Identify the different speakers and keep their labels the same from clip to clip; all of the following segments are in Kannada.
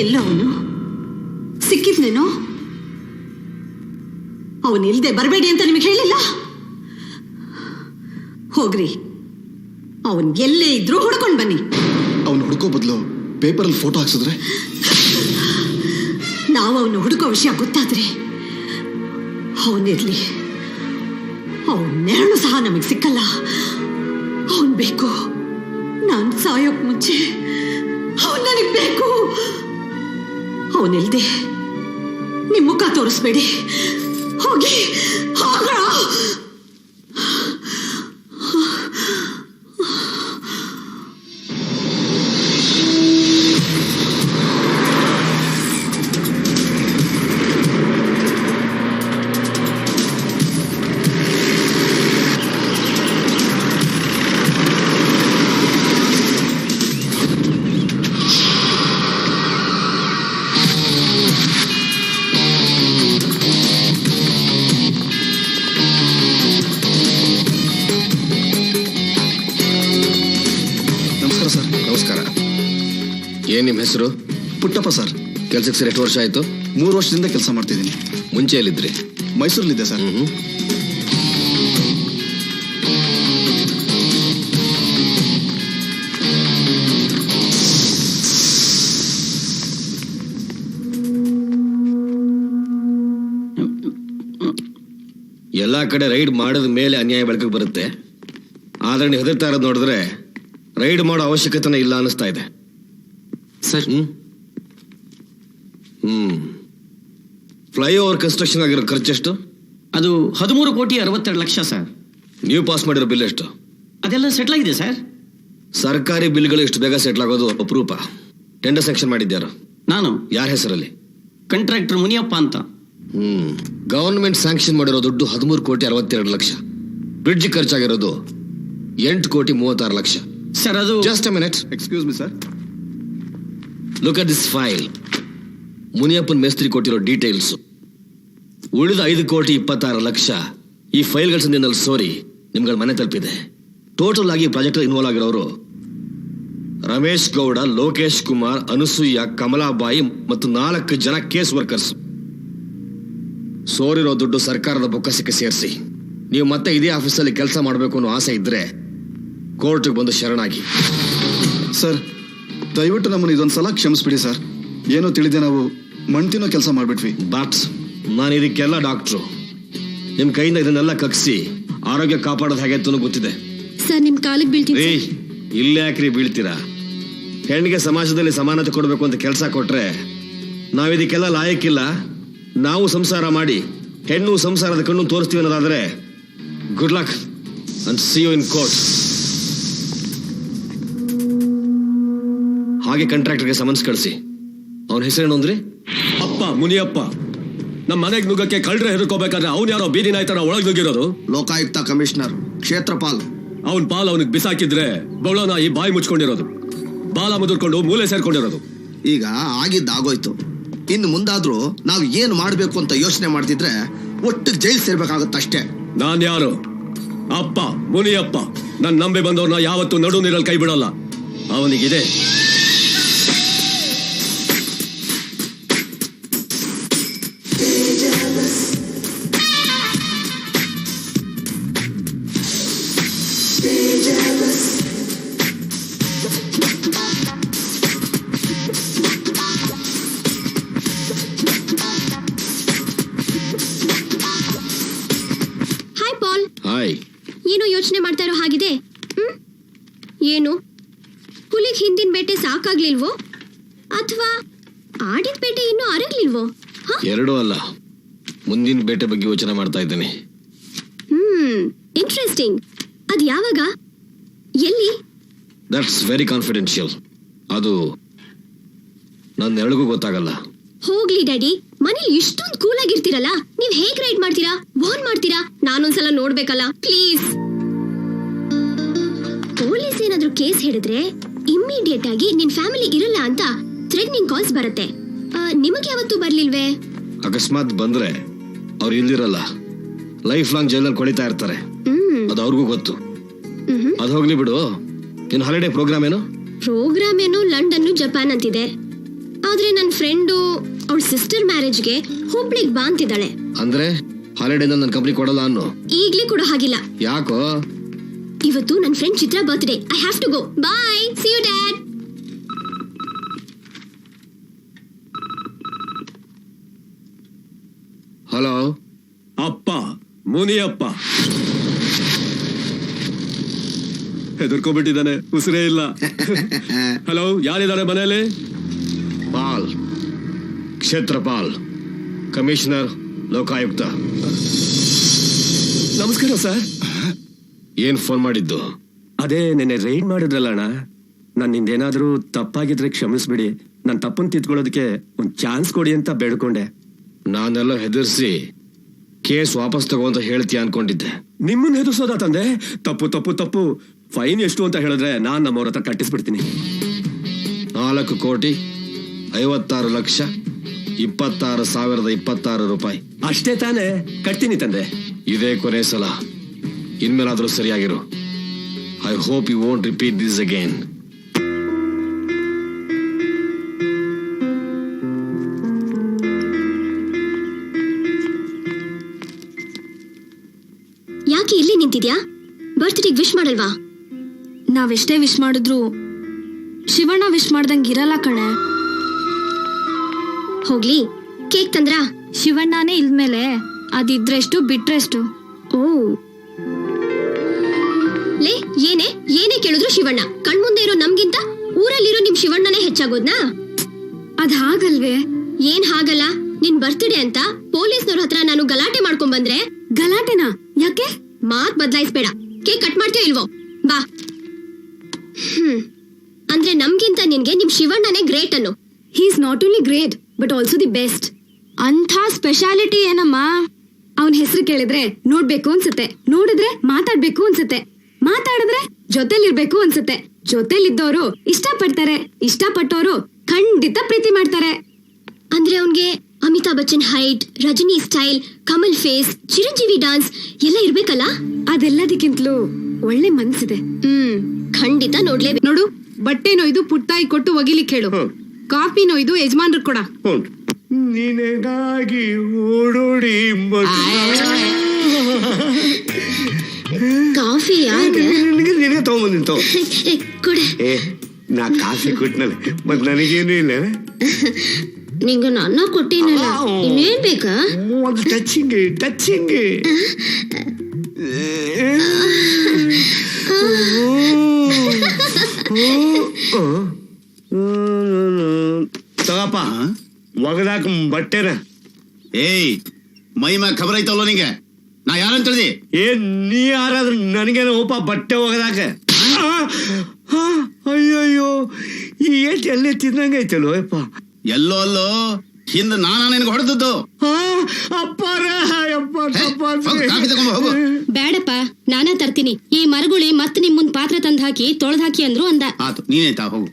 Speaker 1: ಎಲ್ಲವನು ಸಿಕ್ಕಿದ್ನೇನೋ? ಅವನಿಲ್ದೆ ಬರಬೇಡಿ ಅಂತ ನಿಮಗೆ ಹೇಳಿಲ್ಲ? ಹೋಗ್ರಿ. ಅವನ್ ಎಲ್ಲೇ ಇದ್ರೂ ಹುಡ್ಕೊಂಡು ಬನ್ನಿ.
Speaker 2: ಅವನು ಹುಡ್ಕೋ ಬದಲು ಪೇಪರಲ್ಲಿ ಫೋಟೋ ಹಾಕ್ಸಿದ್ರೆ?
Speaker 1: ನಾವು ಅವನು ಹುಡುಕೋ ವಿಷಯ ಗೊತ್ತಾದ್ರೆ ಅವನಿರ್ಲಿ ಅವನ ನೆರಳು ಸಹ ನಮಗೆ ಸಿಕ್ಕಲ್ಲ. ಅವನ್ ಬೇಕು. ನಾನು ಸಾಯೋಕ್ ಮುಂಚೆ ಅವನ್ ನನಗೆ ಬೇಕು. ಅವನಿಲ್ದೆ. ನಿಮ್ಮ ಮುಖ ತೋರಿಸ್ಬೇಡಿ. ಹೋಗಿ. ಹೋಗ್ರ
Speaker 3: ಏನ್ ನಿಮ್ಮ ಹೆಸರು?
Speaker 2: ಪುಟ್ಟಪ್ಪ ಸರ್.
Speaker 3: ಕೆಲ್ಸಕ್ಕೆ ಸರ್ ಎಷ್ಟು ವರ್ಷ ಆಯ್ತು?
Speaker 2: ಮೂರು ವರ್ಷದಿಂದ ಕೆಲಸ ಮಾಡ್ತಿದ್ದೀನಿ.
Speaker 3: ಮುಂಚೆ ಎಲ್ಲಿದ್ರಿ?
Speaker 2: ಮೈಸೂರಲ್ಲಿದ್ದೆ ಸರ್.
Speaker 3: ಎಲ್ಲ ಎಲ್ಲಾ ಕಡೆ ರೈಡ್ ಮಾಡಿದ ಮೇಲೆ ಅನ್ಯಾಯ ಬೆಳಕಿಗೆ ಬರುತ್ತೆ. ಆದರೆ ನೀವು ಹೆದರ್ತಾ ಇರೋದು ನೋಡಿದ್ರೆ ರೈಡ್ ಮಾಡೋ ಅವಶ್ಯಕತೆನೇ ಇಲ್ಲ ಅನಿಸ್ತಾ ಇದೆ.
Speaker 4: ಸರ್.
Speaker 3: ಹ್ಮ್. ಫ್ಲೈಓವರ್ ಕನ್ಸ್ಟ್ರಕ್ಷನ್ ಆಗಿರೋ ಖರ್ಚೆಷ್ಟು
Speaker 4: ಅದು ಹದಿಮೂರು ಕೋಟಿ ಅರವತ್ತೆರಡು ಲಕ್ಷ ಸರ್.
Speaker 3: ನೀವು ಪಾಸ್ ಮಾಡಿರೋ ಬಿಲ್ ಎಷ್ಟು?
Speaker 4: ಅದೆಲ್ಲ ಸೆಟ್ಲ್ ಆಗಿದೆ ಸರ್.
Speaker 3: ಸರ್ಕಾರಿ ಬಿಲ್ಗಳು ಎಷ್ಟು ಬೇಗ ಸೆಟ್ಲ್ ಆಗೋದು ಅಪರೂಪ. ಟೆಂಡರ್ ಸೆಕ್ಷನ್ ಮಾಡಿದ್ಯಾರು?
Speaker 4: ನಾನು.
Speaker 3: ಯಾರ ಹೆಸರಲ್ಲಿ?
Speaker 4: ಕಾಂಟ್ರಾಕ್ಟರ್ ಮುನಿಯಪ್ಪ ಅಂತ.
Speaker 3: ಹ್ಮ್. ಗವರ್ನಮೆಂಟ್ ಸ್ಯಾಂಕ್ಷನ್ ಮಾಡಿರೋ ದುಡ್ಡು ಹದಿಮೂರು ಕೋಟಿ ಅರವತ್ತೆರಡು ಲಕ್ಷ. ಬ್ರಿಡ್ಜ್ ಖರ್ಚಾಗಿರೋದು ಎಂಟು ಕೋಟಿ ಮೂವತ್ತಾರು ಲಕ್ಷ.
Speaker 4: ಸರ್ ಅದು
Speaker 3: just a minute
Speaker 2: excuse me sir
Speaker 3: look at this file ಮುನಿಯಪ್ಪನ್ ಮೇಸ್ತ್ರಿ ಕೊಟ್ಟಿರೋ ಡೀಟೇಲ್ಸ್ ಉಳಿದ ಐದು ಕೋಟಿ ಇಪ್ಪತ್ತಾರು ಲಕ್ಷ ಈ ಫೈಲ್ಗಳ ಸಂದಿನಲ್ಲಿ ಸೋರಿ ನಿಮ್ಗಳ ಮನೆ ತಲುಪಿದೆ. ಟೋಟಲ್ ಆಗಿ ಪ್ರಾಜೆಕ್ಟ್ ಇನ್ವಾಲ್ವ್ ಆಗಿರೋರು ರಮೇಶ್ ಗೌಡ, ಲೋಕೇಶ್ ಕುಮಾರ್, ಅನಸೂಯ, ಕಮಲಾಬಾಯಿ ಮತ್ತು ನಾಲ್ಕು ಜನ ಕೇಸ್ ವರ್ಕರ್ಸ್ ಸೋರಿರೋ ದುಡ್ಡು ಸರ್ಕಾರದ ಬೊಕ್ಕಸಕ್ಕೆ ಸೇರಿಸಿ. ನೀವು ಮತ್ತೆ ಇದೇ ಆಫೀಸಲ್ಲಿ ಕೆಲಸ ಮಾಡಬೇಕು ಅನ್ನೋ ಆಸೆ ಇದ್ರೆ ಕೋರ್ಟ್ಗೆ ಬಂದು ಶರಣಾಗಿ.
Speaker 2: ಸರ್ ದಯವಿಟ್ಟು ನಮ್ಮನ್ನು ಇದೊಂದು ಸಲ ಕ್ಷಮಿಸ್ಬಿಡಿ ಸರ್. ಏನೋ ತಿಳಿದೆ ನಾವು ಮಣ್ತಿನೋ ಕೆಲಸ ಮಾಡಿಬಿಟ್ವಿ.
Speaker 3: ಬಟ್ ನಾನು ಇದಕ್ಕೆಲ್ಲ ಡಾಕ್ಟ್ರು ನಿಮ್ ಕೈಯಿಂದ ಇದನ್ನೆಲ್ಲ ಕಕ್ಸಿ ಆರೋಗ್ಯ ಕಾಪಾಡೋದು ಹಾಗೆ ಅಂತ ಗೊತ್ತಿದೆ.
Speaker 5: ಸರ್ ನಿಮ್ ಕಾಲಿಗೆ ಬೀಳ್ತೀನಿ
Speaker 3: ಇಲ್ಲೇ ಯಾಕ್ರಿ ಬೀಳ್ತೀರಾ? ಹೆಣ್ಣಿಗೆ ಸಮಾಜದಲ್ಲಿ ಸಮಾನತೆ ಕೊಡಬೇಕು ಅಂತ ಕೆಲಸ ಕೊಟ್ರೆ ನಾವು ಇದಕ್ಕೆಲ್ಲ ಲಾಯಕ್ಕಿಲ್ಲ. ನಾವು ಸಂಸಾರ ಮಾಡಿ ಹೆಣ್ಣು ಸಂಸಾರದ ಕಣ್ಣು ತೋರಿಸ್ತೀವಿ ಅನ್ನೋದಾದ್ರೆ good luck and see you in court ಹಾಗೆ ಕಾಂಟ್ರಾಕ್ಟರ್ಗೆ ಸಮನ್ಸ್ ಕಳಿಸಿ. ಅವನ ಹೆಸರೇನು ಅಂದ್ರೆ?
Speaker 6: ಅಪ್ಪ ಮುನಿಯಪ್ಪ. ನಮ್ಮ ಮನೆಗೆ ನುಗ್ಗಕ್ಕೆ ಕಳ್ರೆ ಹೆದರ್ಕೋಬೇಕಾದ್ರೆ ಅವ್ನು ಯಾರೋ ಬೀದಿ ನಾಯ್ತರ ಒಳಗೆ ನುಗ್ಗಿರೋದು?
Speaker 7: ಲೋಕಾಯುಕ್ತ ಕಮಿಷನರ್ ಕ್ಷೇತ್ರಪಾಲ್.
Speaker 6: ಅವನ್ ಪಾಲ್ ಅವನಿಗೆ ಬಿಸಾಕಿದ್ರೆ ಬೌಳನ ಈ ಬಾಯಿ ಮುಚ್ಕೊಂಡಿರೋದು. ಬಾಲ ಮುದುರ್ಕೊಂಡು ಮೂಲೆ ಸೇರ್ಕೊಂಡಿರೋದು.
Speaker 7: ಈಗ ಆಗಿದ್ದಾಗೋಯ್ತು ಇನ್ನು ಮುಂದಾದ್ರೂ ನಾವು ಏನು ಮಾಡಬೇಕು ಅಂತ ಯೋಚನೆ ಮಾಡ್ತಿದ್ರೆ ಒಟ್ಟು ಜೈಲ್ ಸೇರ್ಬೇಕಾಗತ್ತಷ್ಟೇ
Speaker 6: ನಾನ್ ಯಾರು? ಅಪ್ಪ ಮುನಿಯಪ್ಪ. ನನ್ನ ನಂಬಿ ಬಂದವ್ರನ್ನ ಯಾವತ್ತೂ ನಡು ನೀರಲ್ಲಿ ಕೈ ಬಿಡಲ್ಲ. ಅವನಿಗಿದೆ.
Speaker 5: ಯೋಚನೆ ಮಾಡ್ತಾ ಇರೋ ಹಾಗಿದೆ. ಹ್ಮ್? ಏನು? ಹುಲಿಗ್ ಹಿಂದಿನ ಬೇಟೆ ಸಾಕಾಗ್ಲಿಲ್ವೋ? ಅಥವಾ ಆಡಿದ ಬೇಟೆ ಇನ್ನೂ ಅರಗ್ಲಿಲ್ವೋ?
Speaker 3: ಎರಡೂ ಅಲ್ಲ. ಮುಂದಿನ ಬೇಟೆ ಬಗ್ಗೆ ಯೋಚನೆ ಮಾಡ್ತಾ ಇದ್ದೇನೆ.
Speaker 5: ಹ್ಮ್ ಇಂಟ್ರೆಸ್ಟಿಂಗ್ ಅದ್ ಯಾವಾಗ? ಎಲ್ಲಿ?
Speaker 3: ದಟ್ಸ್ ವೆರಿ ಕಾನ್ಫಿಡೆನ್ಷಿಯಲ್ ಅದು ನನ್ನ ಎರಡಿಗೂ ಗೊತ್ತಾಗಲ್ಲ.
Speaker 5: ಹೋಗ್ಲಿ ಡ್ಯಾಡಿ. ಮನೇಲಿ ಇಷ್ಟೊಂದು ಕೂಲ್ ಆಗಿರ್ತೀರಲ್ಲ ನೀವ್ ಹೇಗ್ ರೈಡ್ ಮಾಡ್ತೀರಾ? ವಾನ್ ಮಾಡ್ತೀರಾ? ನಾನೊಂದ್ಸಲ ನೋಡ್ಬೇಕಲ್ಲ. ಪ್ಲೀಸ್. ಪೊಲೀಸ್ ಏನಾದ್ರೂ ಕೇಸ್ ಹಿಡಿದ್ರೆ ಇಮ್ಮಿಡಿಯೇಟ್ ಆಗಿ ನಿನ್ ಫ್ಯಾಮಿಲಿ ಇರಲ್ಲ ಅಂತ ಥ್ರೆಟ್ನಿಂಗ್ ಕಾಲ್ಸ್ ಬರುತ್ತೆ. ನಿಮಗೆ ಯಾವತ್ತೂ ಬರ್ಲಿಲ್ವೇ?
Speaker 3: ಅಕಸ್ಮಾತ್ ಬಂದ್ರೆ ಅವ್ರು ಇಲ್ದಿರಲ್ಲ. ಲೈಫ್ ಲಾಂಗ್ ಜೈಲಲ್ಲಿ ಕೊಳಿತಾ ಇರ್ತಾರೆ. ಅದು ಅವ್ರಿಗೂ ಗೊತ್ತು. ಅದು ಹೋಗ್ಲಿ ಬಿಡು. ನಿನ್ ಹಾಲಿಡೇ ಪ್ರೋಗ್ರಾಮ್ ಏನು?
Speaker 5: ಪ್ರೋಗ್ರಾಮ್ ಏನು? ಲಂಡನ್ ಜಪಾನ್ ಅಂತಿದೆ. ಆದ್ರೆ ನನ್ನ ಫ್ರೆಂಡು ಅವಳ ಸಿಸ್ಟರ್ ಮ್ಯಾರೇಜ್ಗೆ ಹುಬ್ಳಿಗ್ ಬಾ ಅಂತಿದ್ದಾಳೆ.
Speaker 3: ಅಂದ್ರೆ ಹಾಲಿಡೇ ನನ್ನ ಕಂಪ್ನಿ ಕೊಡಲ್ಲ ಅನ್ನೋ?
Speaker 5: ಈಗ್ಲೇ ಕೊಡೋ ಹಾಗಿಲ್ಲ.
Speaker 3: ಯಾಕೋ?
Speaker 5: ಇವತ್ತು ನನ್ನ friend Chitra birthday I have to go bye see you dad
Speaker 3: hello
Speaker 6: ಅಪ್ಪ. ಮುನಿಯಪ್ಪ ಹೆದರ್ಕೊಂಡ್ಬಿಟ್ಟಿದ್ದಾನೆ. ಉಸಿರೇ ಇಲ್ಲ. ಹಲೋ ಯಾರಿದ್ದಾರೆ ಮನೆಯಲ್ಲಿ?
Speaker 3: ಪಾಲ್. ಕ್ಷೇತ್ರಪಾಲ್. ಕಮಿಷನರ್ ಲೋಕಾಯುಕ್ತ.
Speaker 6: ನಮಸ್ಕಾರ ಸರ್
Speaker 3: ಏನ್ ಫೋನ್ ಮಾಡಿದ್ದು?
Speaker 6: ಅದೇ ನೆನ್ನೆ ರೈಡ್ ಮಾಡಿದ್ರಲ್ಲ ಅಣ್ಣ. ನಾನು ನಿಂದೇನಾದ್ರೂ ತಪ್ಪಾಗಿದ್ರೆ ಕ್ಷಮಿಸ್ಬಿಡಿ. ನನ್ನ ತಪ್ಪನ್ನು ತಿದ್ಕೊಳ್ಳೋದಕ್ಕೆ ಒಂದು ಚಾನ್ಸ್ ಕೊಡಿ ಅಂತ ಬೇಡ್ಕೊಂಡೆ.
Speaker 3: ನಾನೆಲ್ಲ ಹೆದರ್ಸಿ ಕೇಸ್ ವಾಪಸ್ ತಗೋ ಅಂತ ಹೇಳ್ತೀಯ ಅನ್ಕೊಂಡಿದ್ದೆ.
Speaker 6: ನಿಮ್ಮನ್ನ ಹೆದರ್ಸೋದಾ ತಂದೆ? ತಪ್ಪು ತಪ್ಪು ತಪ್ಪು. ಫೈನ್ ಎಷ್ಟು ಅಂತ ಹೇಳಿದ್ರೆ ನಾನ್ ನಮ್ಮವ್ರ ಹತ್ರ ಕಟ್ಟಿಸ್ಬಿಡ್ತೀನಿ.
Speaker 3: ನಾಲ್ಕು ಕೋಟಿ ಐವತ್ತಾರು ಲಕ್ಷ ಇಪ್ಪತ್ತಾರು ಸಾವಿರದ ಇಪ್ಪತ್ತಾರು ರೂಪಾಯಿ.
Speaker 6: ಅಷ್ಟೇ ತಾನೇ. ಕಟ್ತೀನಿ ತಂದೆ.
Speaker 3: ಇದೇ ಕೊನೆ ಸಲ. ಇನ್ಮೇಲಾದ್ರೂ ಸರಿಯಾಗಿರು. I hope you won't repeat this again
Speaker 5: ಯಾಕೆ ಇಲ್ಲಿ ನಿಂತಿದ್ಯಾ? ಬರ್ತ್ಡೇಗೆ ವಿಶ್ ಮಾಡಲ್ವಾ?
Speaker 8: ನಾವೆಷ್ಟೇ ವಿಶ್ ಮಾಡಿದ್ರು ಶಿವಣ್ಣ ವಿಶ್ ಮಾಡ್ದಂಗೆ ಇರಲ್ಲ ಕಣೆ.
Speaker 5: ಹೋಗ್ಲಿ ಕೇಕ್ ತಂದ್ರಾ?
Speaker 8: ಶಿವಣ್ಣನೇ ಇಲ್ದ್ಮೇಲೆ ಅದಿದ್ರೆಷ್ಟು ಬಿಟ್ರೆಷ್ಟು.
Speaker 5: ಓ ಲೇ ಏನೇ ಏನೇ ಕೇಳಿದ್ರು ಶಿವಣ್ಣ. ಕಣ್ಮುಂದೆ ಇರೋ ನಮ್ಗಿಂತ ಊರಲ್ಲಿರೋ ನಿಮ್ ಶಿವಣ್ಣನೇ ಹೆಚ್ಚಾಗೋದ್ನಾ?
Speaker 8: ಅದ್ ಹಾಗಲ್ವೇ
Speaker 5: ಏನ್ ಹಾಗಲ್ಲ ನಿನ್ ಬರ್ತ್ಡೇ ಅಂತ ಪೊಲೀಸ್ನವ್ರ ಹತ್ರ ನಾನು ಗಲಾಟೆ ಮಾಡ್ಕೊಂಡ್ ಬಂದ್ರೆ
Speaker 8: ಗಲಾಟೆನಾ? ಯಾಕೆ?
Speaker 5: ಮಾತ್ ಬದಲಾಯಿಸ್ಬೇಡ. ಕೇಕ್ ಕಟ್ ಮಾಡ್ತೀಯೋ ಇಲ್ವೋ? ಬಾ. ಹ್ಮ್. ಅಂದ್ರೆ ನಮ್ಗಿಂತ ನಿನ್ಗೆ ನಿಮ್ ಶಿವಣ್ಣನೇ ಗ್ರೇಟ್ ಅನ್ನು.
Speaker 8: He's not only great but also the best ಅಂಥ ಸ್ಪೆಷಾಲಿಟಿ ಏನಮ್ಮ? ಅವನ ಹೆಸರು ಕೇಳಿದ್ರೆ ನೋಡ್ಬೇಕು ಅನ್ಸುತ್ತೆ. ನೋಡಿದ್ರೆ ಮಾತಾಡ್ಬೇಕು ಅನ್ಸುತ್ತೆ. ಮಾತಾಡಿದ್ರೆ ಜೊತೆಲಿರ್ಬೇಕು ಅನ್ಸುತ್ತೆ. ಜೊತೆಲಿದ್ದವರು ಇಷ್ಟಪಡ್ತಾರೆ ಇಷ್ಟಪಟ್ಟವರು ಖಂಡಿತ ಪ್ರೀತಿ ಮಾಡ್ತಾರೆ.
Speaker 5: ಅಂದ್ರೆ ಅವನ್ಗೆ Amitabh Bachchan height Rajni style Kamal face Chiranjeevi dance ಎಲ್ಲ ಇರ್ಬೇಕಲ್ಲ?
Speaker 8: ಅದೆಲ್ಲದಕ್ಕಿಂತಲೂ ಒಳ್ಳೆ ಮನ್ಸಿದೆ.
Speaker 5: ಹ್ಮ್ ಖಂಡಿತ ನೋಡ್ಲೇಬೇಕು
Speaker 8: ನೋಡು ಬಟ್ಟೆ ನೋಯ್ದು ಪುಟ್ಟಾಯಿ ಕೊಟ್ಟು ಒಗಿಲಿಕ್ಕೆ ಹೇಳು ಕಾಫಿ ನೋಯ್ದು ಯಜಮಾನ್ರು ಕೊಡ.
Speaker 9: ನಿನಗಾಗಿ ಓಡೋಡಿ
Speaker 5: ಕಾಫಿ
Speaker 9: ನಿನಗೆ ನಿನಗೆ ತಗೊಂಬಂದಿನ ತಗೋ.
Speaker 5: ಕೊಡೆ.
Speaker 9: ಏ ನಾ ಕಾಫಿ ಕೊಟ್ಟನಲ್ಲ ಮತ್ ನನಗೇನು ಇಲ್ಲ.
Speaker 5: ನಿಂಗ ನನ್ನ ಕೊಟ್ಟಿನಲ್ಲ. ಇನ್ನೇನ್ ಬೇಕಾ?
Speaker 9: ಒಂದು ಟಚಿಂಗ್ ಟಚಿಂಗ್ ತಗಪ್ಪ ಒಗದಾಕ ಬಟ್ಟೆರ.
Speaker 7: ಏಯ್ ಮೈ ಮ್ಯಾಗ ಖಬರ್ ಐತಲ್ಲ ನಿಂಗೆ? ನಾ ಯಾರಂತ
Speaker 9: ಏ ನೀ ಯಾರಾದ್ರೂ ನನಗೇನು ಒಪ್ಪ ಬಟ್ಟೆ ಒಗದಾಕ? ಅಯ್ಯಯ್ಯೋ ಈ ಏಟ್ ಎಲ್ಲಿ ತಿನ್ನಂಗ ಐತಲ್ವ ಯಪ್ಪ.
Speaker 7: ಎಲ್ಲೋ ಅಲ್ಲೋ ಹಿಂದ ನಾನ ನಿನಗೆ ಹೊಡೆದದ್ದು.
Speaker 10: ಬೇಡಪ್ಪ ನಾನೇ ತರ್ತೀನಿ. ಈ ಮರಗುಳಿ ಮತ್ತೆ ನಿಮ್ಮ ಮುಂದ್ ಪಾತ್ರೆ ತಂದ್ ಹಾಕಿ ತೊಳ್ದ್ ಹಾಕಿ ಅಂದ್ರು ಅಂದ.
Speaker 7: ಆತು ನೀನೇ ತಾ ಹೋಗು.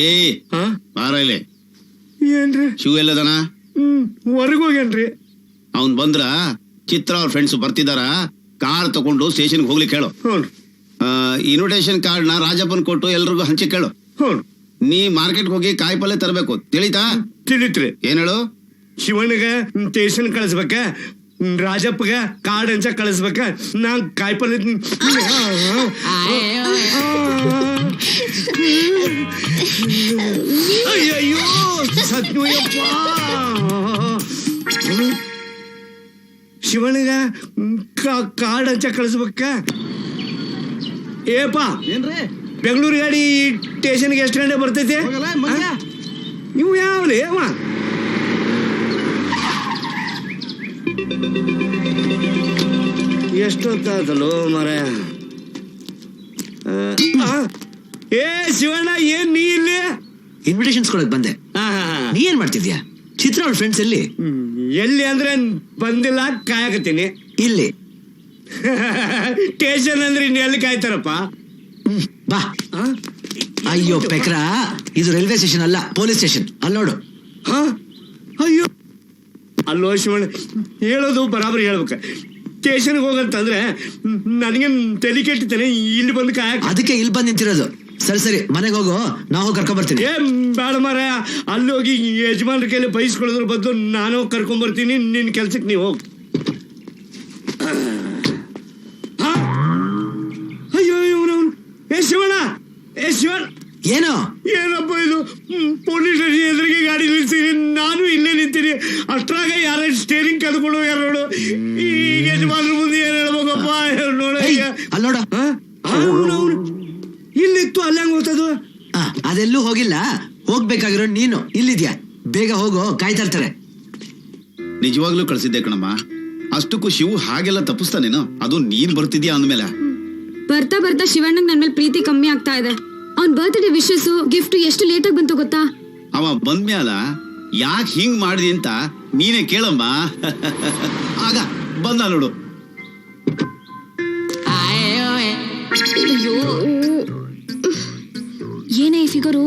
Speaker 7: ಏ
Speaker 9: ಹಾ
Speaker 7: ಬಾರ ಇಲ್ಲಿ.
Speaker 9: ಏನ್ರಿ?
Speaker 7: ಶಿವ ಎಲ್ಲದನ?
Speaker 9: ಹ್ಮ್ ಹೊರಗೋಗ್ಯನ್ರಿ
Speaker 7: ಅವ್ನ್ ಬಂದ್ರ? ಚಿತ್ರ ಅವ್ರ ಫ್ರೆಂಡ್ಸ್ ಬರ್ತಿದಾರ ಕಾರ್ ತಗೊಂಡು ಸ್ಟೇಷನ್ಗೆ ಹೋಗ್ಲಿಕ್ಕೆ ಹೇಳು.
Speaker 9: ಹ್ಞೂ.
Speaker 7: ಇನ್ವಿಟೇಷನ್ನ ರಾಜಪ್ಪನ್ ಕೊಟ್ಟು ಎಲ್ರಿಗೂ ಹಂಚಿ ಕೇಳು.
Speaker 9: ಹ್ಞೂ.
Speaker 7: ನೀ ಮಾರ್ಕೆಟ್ ಹೋಗಿ ಕಾಯಿ ಪಲ್ಯ ತರಬೇಕು ತಿಳಿತಾ?
Speaker 9: ತಿಳಿತ್ರಿ.
Speaker 7: ಏನ್ ಹೇಳು?
Speaker 9: ಶಿವನಿಗ ಸ್ಟೇಷನ್ ಕಳಿಸ್ಬೇಕ ರಾಜಪ್ಪಗ ಕಾರ್ಡ್ ಹಂಚ ಕಳಿಸ್ಬೇಕ ನಾ ಕಾಯಿಪಲ್ಲೆ ಅಯ್ಯಯ್ಯೋ ಸತ್ನುಯಪ್ಪ ಶಿವನಿಗ ಕಾರ್ಡ್ ಹಂಚ ಕಳಿಸ್ಬೇಕ. ಏಪ
Speaker 2: ಏನ್ರಿ?
Speaker 9: ಬೆಂಗಳೂರು ಗಾಡಿ ಸ್ಟೇಷನ್ಗೆ ಎಷ್ಟು ಗಂಟೆ ಬರ್ತೈತಿ? ನೀವು ಯಾವ್ರಿ ಅವ ಎಷ್ಟೊತ್ತಾದಲ್ಲೋ ಮರ. ಏ ಶಿವಣ್ಣ ಏನ್ ನೀ ಇಲ್ಲಿ?
Speaker 11: ಇನ್ವಿಟೇಷನ್ಸ್ ಕೊಡಕ್ ಬಂದೆ. ನೀ ಏನ್ ಮಾಡ್ತಿದ್ಯಾ? ಚಿತ್ರ ಅವ್ರ ಫ್ರೆಂಡ್ಸ್ ಎಲ್ಲಿ?
Speaker 9: ಎಲ್ಲಿ ಅಂದ್ರೆ ಬಂದಿಲ್ಲ ಕಾಯಕತ್ತೀನಿ.
Speaker 11: ಇಲ್ಲಿ
Speaker 9: ಸ್ಟೇಷನ್ ಅಂದ್ರೆ ಇನ್ನು ಎಲ್ಲಿ ಕಾಯ್ತಾರಪ್ಪ?
Speaker 11: ಬಾ? ಅಯ್ಯೋ ಪೆಕ್ರ ಇದು ರೈಲ್ವೆ ಸ್ಟೇಷನ್ ಅಲ್ಲ ಪೊಲೀಸ್ ಸ್ಟೇಷನ್. ಅಲ್ಲಿ ನೋಡು.
Speaker 9: ಹಾ? ಅಯ್ಯೋ. ಅಲ್ಲೋ ಶಿವಣ್ಣ ಹೇಳೋದು ಬರಾಬರಿ ಹೇಳ್ಬೇಕು. ಸ್ಟೇಷನ್ಗೆ ಹೋಗಂತಂದ್ರೆ ನನಗೆ ತಲೆ ಕೆಟ್ಟಿದ್ದೇನೆ ಇಲ್ಲಿ ಬಂದು ಕಾಯಕ
Speaker 11: ಅದಕ್ಕೆ ಇಲ್ಲಿ ಬಂದು ನಿಂತಿರೋದು. ಸರಿ ಸರಿ ಮನೆಗೆ ಹೋಗು. ನಾ ಹೋಗಿ ಕರ್ಕೊಂಡ್ ಬರ್ತೀನಿ.
Speaker 9: ಏ ಬೇಡ ಮರ ಅಲ್ಲಿ ಹೋಗಿ ಯಜಮಾನ್ರ ಕೈಲಿ ಬಯಸ್ಕೊಳ್ಳೋದ್ರ ಬದಲು ನಾನು ಹೋಗಿ ಕರ್ಕೊಂಡ್ ಬರ್ತೀನಿ. ನಿನ್ನ ಕೆಲ್ಸಕ್ಕೆ ನೀವು ಹೋಗಿ. ಅಯ್ಯೋ ಇವನವನು ಏ ಶಿವಣ್ಣ! ಏ ಶಿವಣ್ಣ!
Speaker 11: ಏನು?
Speaker 9: ಏನಪ್ಪ ಇದು? ಪೊಲೀಸ್ ಸ್ಟೇಷನ್ ಎದುರಿಗೆ ಗಾಡಿ ನಿಲ್ತೀನಿ ನಾನು ಇಲ್ಲೇ ನಿಂತೀನಿ. ಅಷ್ಟ್ರಾಗ ಯಾರ ಸ್ಟೇರಿಂಗ್ ಕದ್ಕೊಂಡು ಯಾರು ನೋಡು. ಈಗ ಯಜಮಾನ್ರ ಮುಂದೆ ಏನ್ ಹೇಳ್ಬೇಕಪ್ಪ? ನೋಡು
Speaker 11: ಅಲ್ಲ ನೋಡ. ನೋಡು.
Speaker 9: ಇಲ್ಲಿತ್ತು ಅಲ್ಲಂಗ್ ಹಂಗ ಹೋಗ್ತದು
Speaker 11: ಆ, ಅದೆಲ್ಲೂ ಹೋಗಿಲ್ಲ. ಹೋಗ್ಬೇಕಾಗಿರೋ ನೀನು. ಇಲ್ಲಿದ್ಯಾ? ಬೇಗ ಹೋಗು ಕಾಯ್ತಾ ಇರ್ತಾರೆ
Speaker 12: ನಿಜವಾಗ್ಲೂ ಕಳ್ಸಿದ್ದೆ ಕಣಮ್ಮ. ಅಷ್ಟಕ್ಕೂ ಶಿವು ಹಾಗೆಲ್ಲ ತಪ್ಪಿಸ್ತಾನೇನು? ಅದು ನೀನ್ ಬರ್ತಿದ್ಯಾ ಅಂದ್ಮೇಲೆ?
Speaker 8: ಬರ್ತಾ ಬರ್ತಾ ಶಿವಣ್ಣಗ್ ನನ್ ಮೇಲೆ ಪ್ರೀತಿ ಕಮ್ಮಿ ಆಗ್ತಾ ಇದೆ. ಅವ್ನ್ ಬರ್ತ್ಡೇ ವಿಶಸ್ ಗಿಫ್ಟ್ ಎಷ್ಟು ಲೇಟ್ ಆಗಿ ಬಂತು ಗೊತ್ತಾ?
Speaker 12: ಅವ ಬಂದ್ಮ್ಯಾಲ ಯಾಕೆ ಹಿಂಗ್ ಮಾಡಿದಿ ಅಂತ ನೀನೇ ಕೇಳಮ್ಮ. ಆಗ ಬಂದ ನೋಡು.
Speaker 5: ಏನೇ ಈ ಫಿಗರು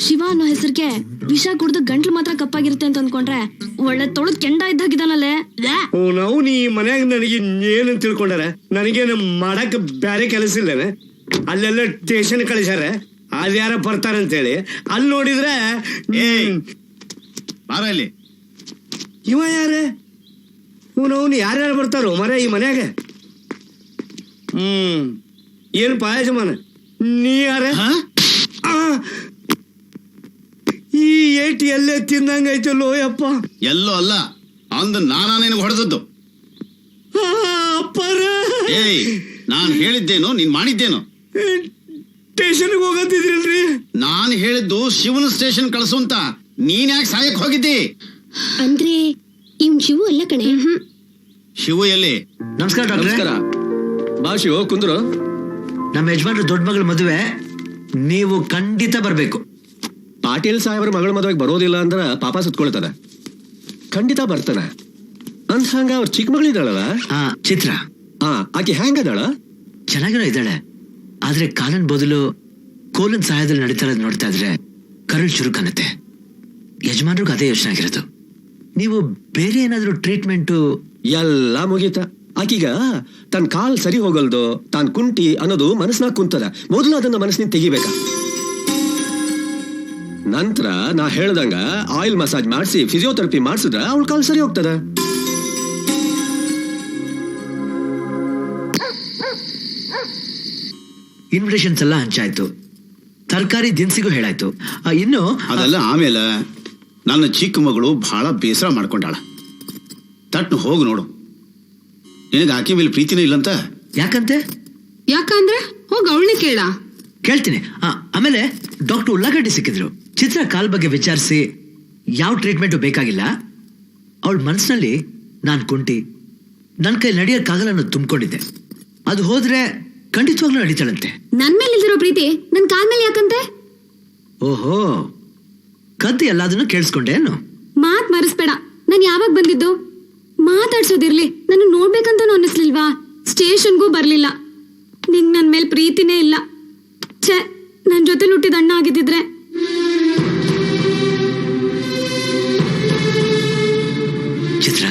Speaker 5: ಶಿವ ಅನ್ನೋ ಹೆಸರಿಗೆ ವಿಷ ಕುಡ್ದು ಗಂಟ್ಲು ಮಾತ್ರ ಕಪ್ಪಾಗಿರುತ್ತೆ ಅಂತ ಅನ್ಕೊಂಡ್ರೆ ಒಳ್ಳೆ ತೊಳೆದ್ ಕೆಂಡ ಇದ್ದಾಗಿದ್ದಾನಲ್ಲೇ.
Speaker 9: ನಾವು ನೀ ಮನ್ಯಾಗ ನನಗೆ ಏನು ತಿಳ್ಕೊಂಡಾರ? ನನಗೇನು ಮಾಡಕ್ ಬ್ಯಾರೆ ಕೆಲಸ ಇಲ್ಲನೆ? ಅಲ್ಲೆಲ್ಲ ಸ್ಟೇಷನ್ ಕಳಿಸ್ಯಾರ. ಅದ್ಯಾರ ಬರ್ತಾರಂತೇಳಿ ಅಲ್ಲಿ ನೋಡಿದ್ರೆ
Speaker 12: ಏಯ್ ಬಾರ ಇಲ್ಲಿ.
Speaker 9: ಇವ ಯಾರ? ಅವನು ಯಾರ್ಯಾರು ಬರ್ತಾರೋ ಮರ ಈ ಮನ್ಯಾಗ? ಹ್ಮ್. ಏನು ಪಾಯಸಮಾನ? ನೀ ಯಾರ?
Speaker 12: ಹಾ?
Speaker 9: ಆ! ಈ ಏಟಿ ಎಲ್ಲೇ ತಿಂದಂಗೈತಲ್ಲೋ ಯಪ್ಪ
Speaker 12: ಎಲ್ಲೋ ಅಲ್ಲ ಅಂದ್ ನಾನಾ ನಿನಗೆ ಹೊಡೆದದ್ದು.
Speaker 9: ಅಪ್ಪರ.
Speaker 12: ಏಯ್ ನಾನ್ ಹೇಳಿದ್ದೇನು ನೀನ್ ಮಾಡಿದ್ದೇನು?
Speaker 9: ಸ್ಟೇಷನ್ಗೆ ಹೋಗತ್ತಿದ್ರಿ
Speaker 12: ನಾನು ಹೇಳಿದ್ದು ಶಿವನ ಸ್ಟೇಷನ್ ಕಳಿಸು ಅಂತ. ನೀನ್ ಯಾಕೆ ಸಾಯಕ್ ಹೋಗಿದ್ದಿ?
Speaker 5: ಅಂದ್ರೆ ಇವ್ ಶಿವು ಅಲ್ಲ ಕಣೆ.
Speaker 12: ಶಿವು ಎಲ್ಲಿ?
Speaker 11: ನಮಸ್ಕಾರ ಡಾಕ್ಟ್ರೆ.
Speaker 6: ನಮಸ್ಕಾರ. ಬಾ ಶಿವ ಕುಂದ್ರು.
Speaker 11: ನಮ್ಮ ಯಜಮಾನ್ರ ದೊಡ್ಡ ಮಗಳ ಮದುವೆ ನೀವು ಖಂಡಿತ ಬರಬೇಕು.
Speaker 6: ಪಾಟೀಲ್ ಸಾಹೇಬ್ರ ಮಗಳ ಮದುವೆಗೆ ಬರೋದಿಲ್ಲ ಅಂದ್ರೆ ಪಾಪ ಸುತ್ಕೊಳ್ತದ. ಖಂಡಿತ ಬರ್ತಾನ ಅಂದ ಹಂಗ ಅವ್ರ ಚಿಕ್ಕ ಮಗಳಿದ್ದಾಳಲ್ಲ?
Speaker 11: ಹಾ ಚಿತ್ರ.
Speaker 6: ಹಾ ಆಕೆ ಹೆಂಗದಾಳ
Speaker 11: ಚೆನ್ನಾಗಿರೋ ಇದ್ದಾಳೆ. ಆದ್ರೆ ಕಾಲನ್ ಬದಲು ಕೋಲನ್ ಸಹಾಯದಲ್ಲಿ ನಡೀತಾ ಇರೋದು ನೋಡ್ತಾ ಇದ್ರೆ ಕರುಳ್ ಚುರುಕನ್ನತ್ತೆ ಯಜಮಾನ್ರಿಗೂ ಅದೇ ಯೋಚನೆ ಆಗಿರೋದು. ನೀವು ಬೇರೆ ಏನಾದ್ರೂ ಟ್ರೀಟ್ಮೆಂಟು
Speaker 6: ಎಲ್ಲ ಮುಗೀತ. ಆಕೀಗ ತನ್ನ ಕಾಲ್ ಸರಿ ಹೋಗಲ್ದು ತಾನ್ ಕುಂಟಿ ಅನ್ನೋದು ಮನಸ್ನಾಗ ಕುಂತದ. ಮೊದಲು ಅದನ್ನ ಮನಸ್ಸಿನಿಂದ ತೆಗಿಬೇಕ? ನಂತರ ನಾ ಹೇಳ್ದಂಗ ಆಯಿಲ್ ಮಸಾಜ್ ಮಾಡಿಸಿ ಫಿಸಿಯೋಥೆರಪಿ ಮಾಡಿಸಿದ್ರೆ ಅವಳ ಕಾಲ್ ಸರಿ ಹೋಗ್ತದ.
Speaker 11: ಇನ್ವಿಟೇಷನ್ಸ್ ಎಲ್ಲ ಹಂಚಾಯ್ತು. ತರಕಾರಿ ದಿನಸಿಗೂ ಹೇಳಾಯ್ತು. ಆ, ಇನ್ನು
Speaker 12: ಅದೆಲ್ಲ ಆಮೇಲೆ ನನ್ನ ಚಿಕ್ಕ ಮಗಳು ಬಹಳ ಬೇಸರ ಮಾಡ್ಕೊಂಡಾಳ. ತಟ್ಟು ಹೋಗಿ ನೋಡು. ನಿನಗೆ ಆಕೆ ಮೇಲೆ ಪ್ರೀತಿನೇ ಇಲ್ಲಂತ?
Speaker 11: ಯಾಕಂತೆ?
Speaker 8: ಯಾಕಂದ್ರೆ? ಹೋಗಿ ಅವಳನ್ನೇ ಕೇಳ.
Speaker 11: ಕೇಳ್ತೀನಿ. ಆ, ಆಮೇಲೆ ಡಾಕ್ಟರ್ ಉಳ್ಳಾಗಡ್ಡಿ ಸಿಕ್ಕಿದ್ರು. ಚಿತ್ರ ಕಾಲ್ ಬಗ್ಗೆ ವಿಚಾರಿಸಿ ಯಾವ ಟ್ರೀಟ್ಮೆಂಟು ಬೇಕಾಗಿಲ್ಲ. ಅವಳ ಮನಸ್ಸಿನಲ್ಲಿ ನಾನು ಕುಂಟಿ ನನ್ನ ಕೈ ನಡೆಯೋಕ್ಕಾಗಲ್ಲ ಅನ್ನೋದು ತುಂಬಿಕೊಂಡಿದ್ದೆ. ಅದು ಹೋದ್ರೆ ಖಂಡಿತವಾಗ್ಲೂ ನಡೀತಾಳಂತೆ.
Speaker 8: ನನ್ ಮೇಲೆ ಇಲ್ದಿರೋ ಪ್ರೀತಿ ನನ್ ಕಾಲ್ ಮೇಲೆ ಯಾಕಂತೆ?
Speaker 11: ಓಹೋ ಕದ್ದು ಎಲ್ಲದನ್ನು ಕೇಳಿಸ್ಕೊಂಡೆ ಏನು?
Speaker 8: ಮಾತ್ ಮರೆಸ್ಬೇಡ. ನಾನು ಯಾವಾಗ ಬಂದಿದ್ದು? ಮಾತಾಡ್ಸೋದಿರ್ಲಿ. ನನ್ನ ನೋಡ್ಬೇಕಂತನೂ ಅನ್ನಿಸ್ಲಿಲ್ವಾ? ಸ್ಟೇಷನ್ಗೂ ಬರ್ಲಿಲ್ಲ. ನಿಂಗ್ ನನ್ ಮೇಲೆ ಪ್ರೀತಿನೇ ಇಲ್ಲ. ಛೆ, ನನ್ ಜೊತೆ ಹುಟ್ಟಿದ ಅಣ್ಣ ಆಗಿದ್ದಿದ್ರೆ.
Speaker 11: ಚಿತ್ರ,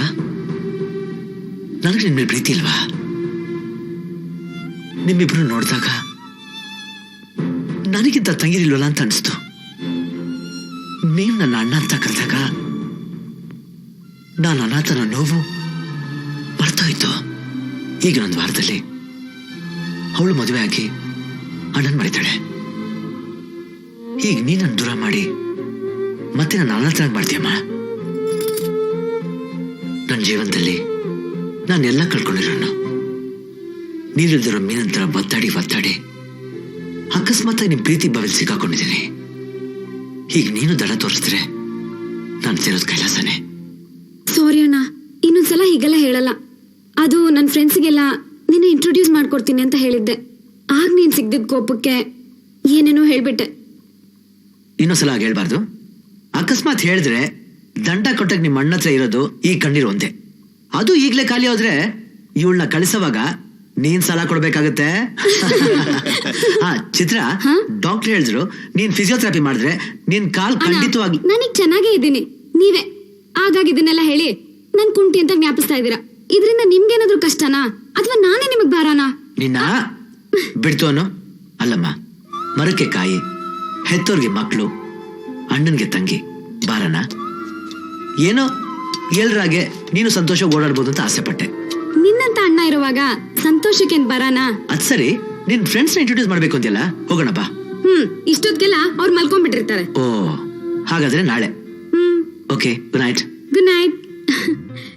Speaker 11: ನನಗೆ ನಿನ್ ಮೇಲೆ ಪ್ರೀತಿ ಇಲ್ವಾ? ನಿಮ್ಮಿಬ್ರು ನೋಡಿದಾಗ ನನಗಿಂತ ತಂಗಿರಿಲ್ವಲ್ಲ ಅಂತ ಅನಿಸ್ತು. ನೀವು ನನ್ನ ಅಣ್ಣ ಅಂತ ಕರೆದಾಗ ನಾನು ಅನಾಥನ ನೋವು ಮರ್ತೋಯ್ತು. ಈಗ ಒಂದು ವಾರದಲ್ಲಿ ಅವಳು ಮದುವೆ ಆಗಿ ಅಣ್ಣನ್ ಮರಿತಾಳೆ. ಈಗ ನೀ ನನ್ನ ದೂರ ಮಾಡಿ ಮತ್ತೆ ನನ್ನ ಅನಾಥನಾಗಿ ಮಾಡ್ತೀಯಮ್ಮ? ನನ್ನ ಜೀವನದಲ್ಲಿ ನಾನು ಎಲ್ಲ ಕಳ್ಕೊಂಡಿರೋಣ ನೀರಿಲ್ದಿರೋ ಮೀನಂತರ ಒತ್ತಾಡಿ ಒತ್ತಾಡಿ ಅಕಸ್ಮಾತ್ ನಿಮ್ ಪ್ರೀತಿ ಬಾವಿಲ್ ಸಿಕ್ಕಾಕೊಂಡಿದ್ದೀನಿ. ಈಗ ನೀನು ದಡ ತೋರಿಸಿದ್ರೆ ನಾನು ಸೇರೋದು ಕೈಲಾಸನೆ.
Speaker 8: ಸಾರಿ ಅಣ್ಣ ಇನ್ನೊಂದ್ಸಲ ಹೀಗೆಲ್ಲ ಹೇಳಲ್ಲ. ಅದು ನನ್ನ ಫ್ರೆಂಡ್ಸ್ಗೆಲ್ಲ ನಿನ್ನ ಇಂಟ್ರೊಡ್ಯೂಸ್ ಮಾಡ್ಕೊಡ್ತೀನಿ ಅಂತ ಹೇಳಿದ್ದೆ. ಆಗ ನೀನ್ ಸಿಗ್ದಿದ್ ಕೋಪಕ್ಕೆ ಏನೇನೋ ಹೇಳ್ಬಿಟ್ಟೆ.
Speaker 11: ಇನ್ನೊಂದ್ಸಲ ಹಾಗೆ ಹೇಳ್ಬಾರ್ದು. ಅಕಸ್ಮಾತ್ ಹೇಳಿದ್ರೆ ದಂಡ ಕೊಟ್ಟಾಗ ನಿಮ್ಮ ಅಣ್ಣ ಹತ್ರ ಇರೋದು ಈ ಕಣ್ಣೀರು ಒಂದೇ. ಅದು ಈಗ್ಲೇ ಖಾಲಿ ಹೋದ್ರೆ ಇವಳನ್ನ ಕಳಿಸೋವಾಗ ನೀನ್ ಸಾಲ ಕೊಡ್ಬೇಕಾಗತ್ತೆ. ಹಾ ಚಿತ್ರ? ಡಾಕ್ಟರ್ ಹೇಳಿದ್ರು ನೀನ್ ಫಿಸಿಯೋಥೆರಪಿ ಮಾಡಿದ್ರೆ ನಿನ್ ಕಾಲ್ ಖಂಡಿತವಾಗಿ
Speaker 8: ನಾನೀಗ ಚೆನ್ನಾಗೇ ಇದ್ದೀನಿ. ನೀವೇ ಆಗಾಗ ಇದನ್ನೆಲ್ಲ ಹೇಳಿ ನನ್ ಕುಂಟಿ ಅಂತ ಜ್ಞಾಪಿಸ್ತಾ ಇದ್ದೀರಾ. ಇದರಿಂದ ನಿಮ್ಗೇನಾದ್ರೂ ಕಷ್ಟನಾ? ಅಥವಾ ನಾನೇ ನಿಮಗ್ ಬಾರಾನಾ
Speaker 11: ನಿನ್ನ? ಬಿಡ್ತು ಅನ್ನೋ. ಅಲ್ಲಮ್ಮ ಮರಕ್ಕೆ ಕಾಯಿ ಹೆತ್ತೋರ್ಗೆ ಮಕ್ಕಳು ಅಣ್ಣನ್ಗೆ ತಂಗಿ ಬಾರನ ಏನೋ ಎಲ್ರಾಗೆ ನೀನು ಸಂತೋಷ ಓಡಾಡ್ಬೋದು ಅಂತ ಆಸೆ ಪಟ್ಟೆ
Speaker 8: ನಿನ್ನಂತ ಅಣ್ಣ ಇರುವಾಗ ಸಂತೋಷಕ್ಕೆ ಬರಾನ
Speaker 11: ಅದ್ ಸರಿ ನಿನ್ ಫ್ರೆಂಡ್ಸ್ ಇಂಟ್ರೊಡ್ಯೂಸ್ ಮಾಡ್ಬೇಕು ಅಂತಿಲ್ಲ ಹೋಗೋಣಪ್ಪ ಬಾ.
Speaker 8: ಹ್ಮ್ ಇಷ್ಟೊತ್ತಿಗೆಲ್ಲ ಅವ್ರು ಮಲ್ಕೊಂಡ್ಬಿಟ್ಟಿರ್ತಾರೆ
Speaker 11: ಓ ಹಾಗಾದ್ರೆ ನಾಳೆ. Okay, good night.
Speaker 8: Good night.